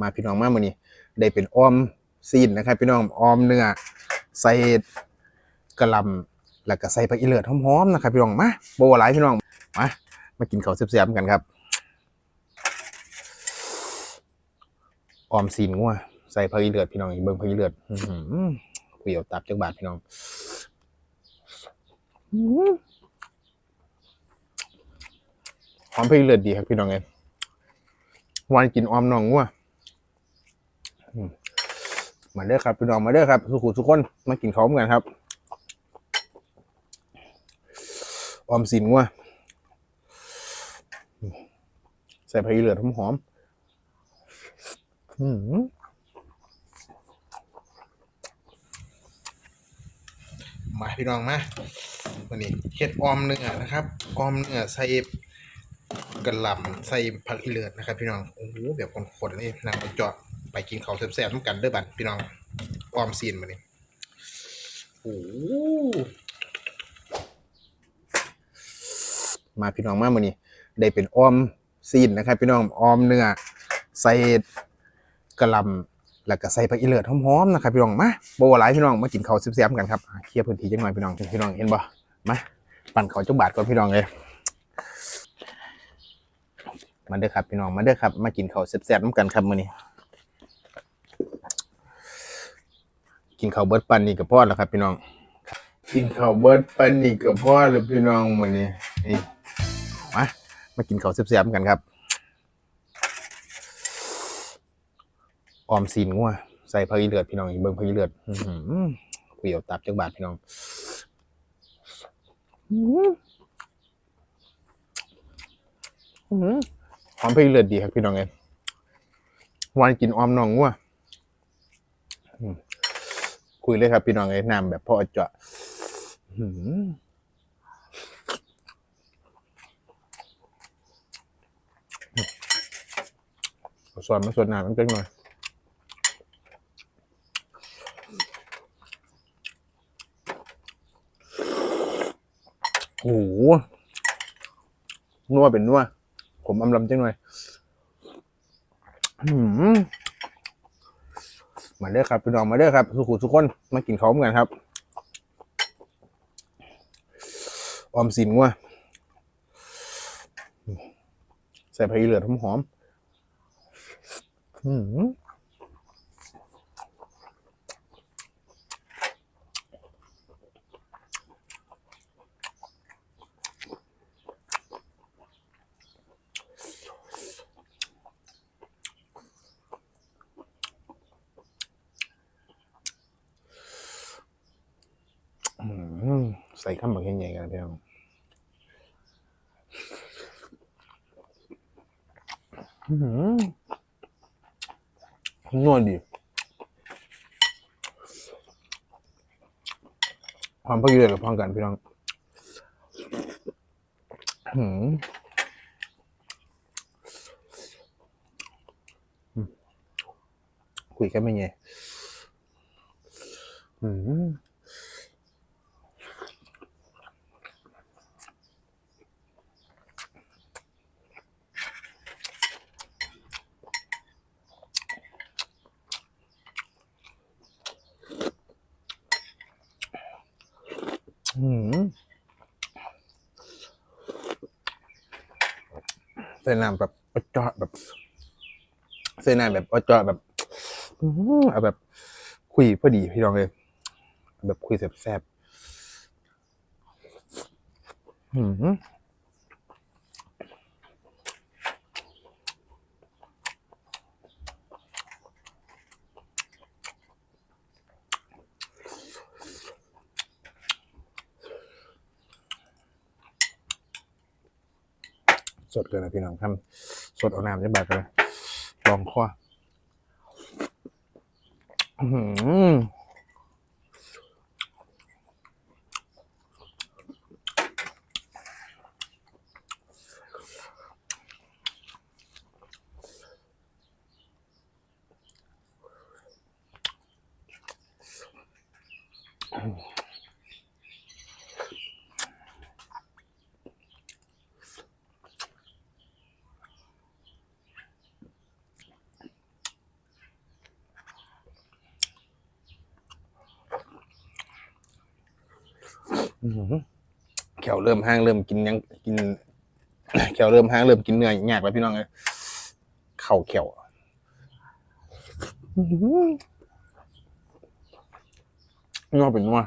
มาพี่น้องมาเมื้อนี้ได้เป็นออมซีนนะครับ พี่น้องออมเนื้อใส่กระลำแล้วก็ใส่ผักอีเลือดหอมๆนะครับพี่น้องมาโบวหลายพี่น้องมามากินข้าวแซ่บๆกันครับออมซีนงัวใส่ผักอีเลือดพี่น้องเบิ่งผักอีเลือดหือเดียวตับจักบาทพี่น้องหอมผักอีเลือดดีครับพี่น้องเอ้ยวันกินออมน้องงัว มาเด้อครับพี่น้องมาเด้อครับทุกคนทุกคนมากินข้าวกันครับออมสินงัวใส่ผักอีเหลือดหอมๆอื้อหือมาพี่น้องมาวันนี้เฮ็ดออมเนื้อนะครับออมเนื้อใส่กระหล่ำใส่ผักอีเหลือดนะครับ พี่น้องโอ้โหแบบคนๆเลยนำไปเจาะ ไปกินข้าวแซ่บๆน้ำกันเด้อบัดพี่น้องออมซีนมานี่โอ้มาพี่น้องมามื้อนี้ได้เป็นออมซีนนะครับ พี่น้องออมเนื้อใส่กระลำแล้วก็ใส่ผักอีเลือดหอมๆนะครับพี่น้องมาโบหลายพี่น้องมากินข้าวแซ่บๆกันครับเคลียร์พื้นที่จังหน่อยพี่น้องพี่น้องเห็นบ่มาปั่นข้าวจุกบาทก่อนพี่น้องเลยมาเด้อครับพี่น้องมาเด้อครับมากินข้าวแซ่บๆน้ำกันครับมื้อนี้ กินข้าวเบิร์ดปันนี่กับพ่อแล้วครับ พี่น้องกินข้าวเบิร์ดปันนี่กับพ่อแล้วพี่น้องวันนี้นี่มามากินข้าวแซ่บๆกันครับออมซีนงัวใส่ผักอีเลือดพี่น้องอีเบิ่งผักอีเลือดอือหือเปรี้ยวตับจักบาทพี่น้องอื้อหือมผักอีเลือดดีครับพี่น้องเอ้ยวันกินออมน้องงัว คุยเลยครับ พี่น้องไอ้น้ำแบบพ่อเจาะอื้อหือเอาซอนมาสดน้ำมันเป็นหน่อยโอ้โหนัวเป็นนัวผมอำลำจังหน่อย อื้อหือ มาเด้อครับพี่น้องมาเด้อครับทุกคนทุกคนมากินข้าวกันครับออมสินว่าใส่ผักอีเหลือหอมๆอื้อหือมอหือ ใส่ข้าวหมักใหญ่ๆกันพี่น้องอื้อหือนวดดี ความพอดีกับพร้อมกันพี่น้องหืมคุยกันไม่ไงอืม อืม เส้นน้ำแบบอจอดแบบ เส้นน้ำแบบอจอดแบบอือหือเอาแบบคุยพอดีพี่น้องเลยแบบคุยแซ่บๆ เลยนะพี่น้องครับสดเอาน้ำจะบาดเลยลองข้ออื้อหือ อ อื้อหือ แขวเริ่มห้างเริ่มกินยังกินแขวเริ่มห้างเริ่มกินเนื้อยากแล้วพี่น้องเลยเข่าแขวอื้อหือนัวเป็นนัว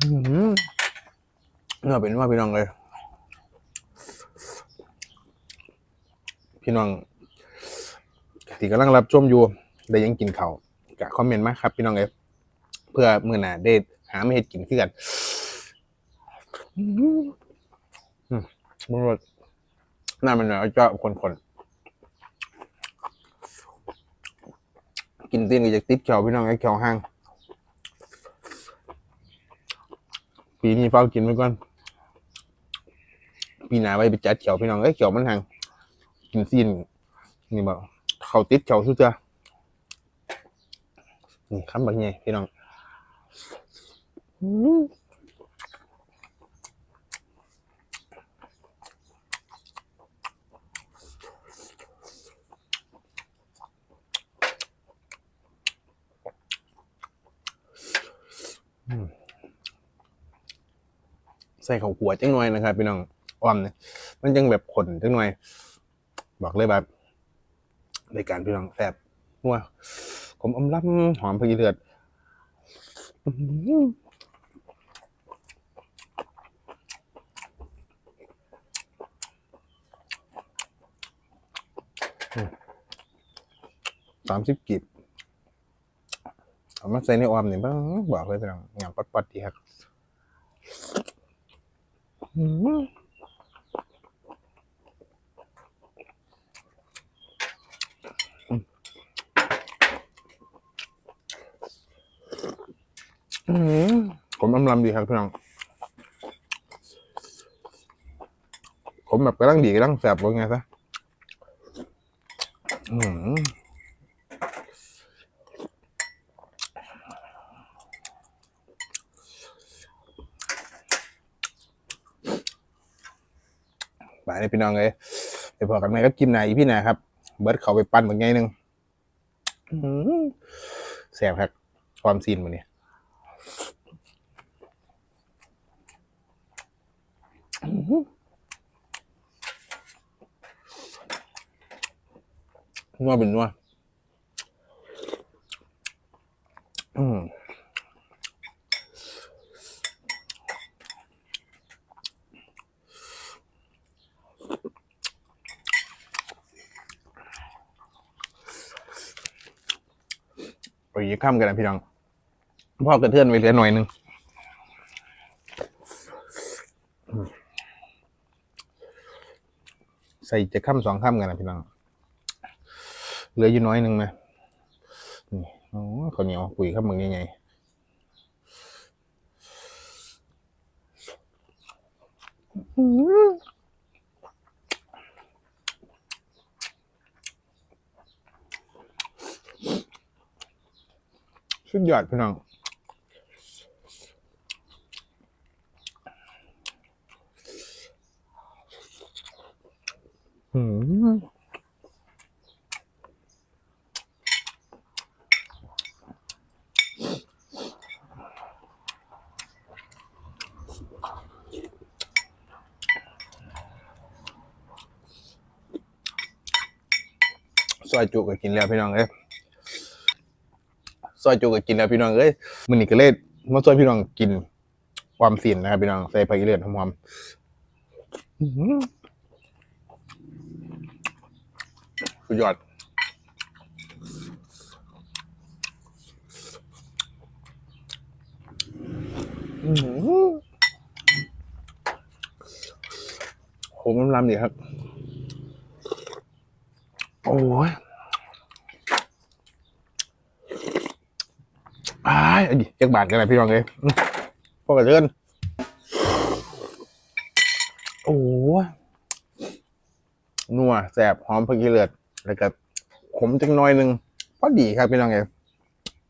อื้อหือนัวเป็นนัวพี่น้องเลย พี่น้องที่กำลังรับชมอยู่ได้ยังกินเขาวกะคอมเมนต์มาครับพี่น้องเอฟเพื่อมือหน้าได้หาไม่เห็ดกินขึ้นกันมันรสหน้ามันหน่อยก็คนๆกินตีนก็จะติดเขียวพี่น้องไอ้เขียวห้าง ปีนี้เฝ้ากินไว้ก่อน ปีหน้าไปไปจัดเขียวพี่น้องไอ้เขียวมันห่าง กินซีนนี่บอกเขาติดเขาสุดจ้ะนี่คำแบบนี้พี่น้องใส่ข้าวขัวจังหน่อยนะครับพี่น้องอ้อมเนี่ยมันจังแบบขนจังหน่อย บอกเลยแบบในการพี่น้องแซ่บนัวผมอมล้ำหอมพริกเลือดสามสิบกีบเอามาใส่ในออมเนี่ยบ้างบอกเลยพี่น้องอย่างปัดๆดีครับอื้ อหืออืมผมอำลำดีครับพี่น้องผมแบบกระลังดีกระลังแสบว่าไงซะอืมไปเลยพี่น้องเลยไปพอกันไหมก็กินไหนพี่นาครับ เบิร์ดเขาไปปั้นเหมือนไงหนึ่งแสบครับความซีนมันเนี่ย นัวเป็นนัวอืมโอ้ยข้ามกันนะพี่น้อง พ่อกระเทือนไปเหลือหน่อยหนึ่งใส่จะข้ามสองข้ามกันนะพี่น้อง เหลืออยู่น้อยหนึ่งนะนี่โอ้ข้าวเหนียวปุ๋ยข้าวมึงยังไงสุดยอดพี่น้อง ซอยจุก็กินแล้วพี่น้องเอ้ยซอยจุก็กินแล้วพี่น้องเอ้ยมื้อนี้ก็เลยมาซอยพี่น้องกินความสินนะครับพี่น้องใส่ผักอีเลือดหอมๆอื้อหือสุดยอดอื้อหือผมน้ำลำดีครับ อ้ยอ้ายอันนี้เจ็กบาทกันนะพี่น้องเลยพอกระเทือนโอ้ยนัวแสบหอมผักกีเลือดแล้วก็ขมจังน้อยหนึงพอดีครับพี่น้องเลย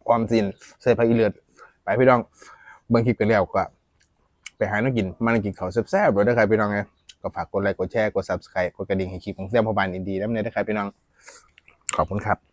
ความสินใส่ผักกีเลือด ไปพี่น้องเบิ่งคลิปกันแล้วก็ไปหาน้ำกินมานั่งกินเขาแซ่บๆเลยนะครับพี่น้องเลยก็ฝากกดไลค์กดแชร์กด subscribe กดกระดิ่งให้คลิปของเสี่ยมพอบานดีแล้วเนี่ยนะครับพี่น้อง ขอบคุณครับ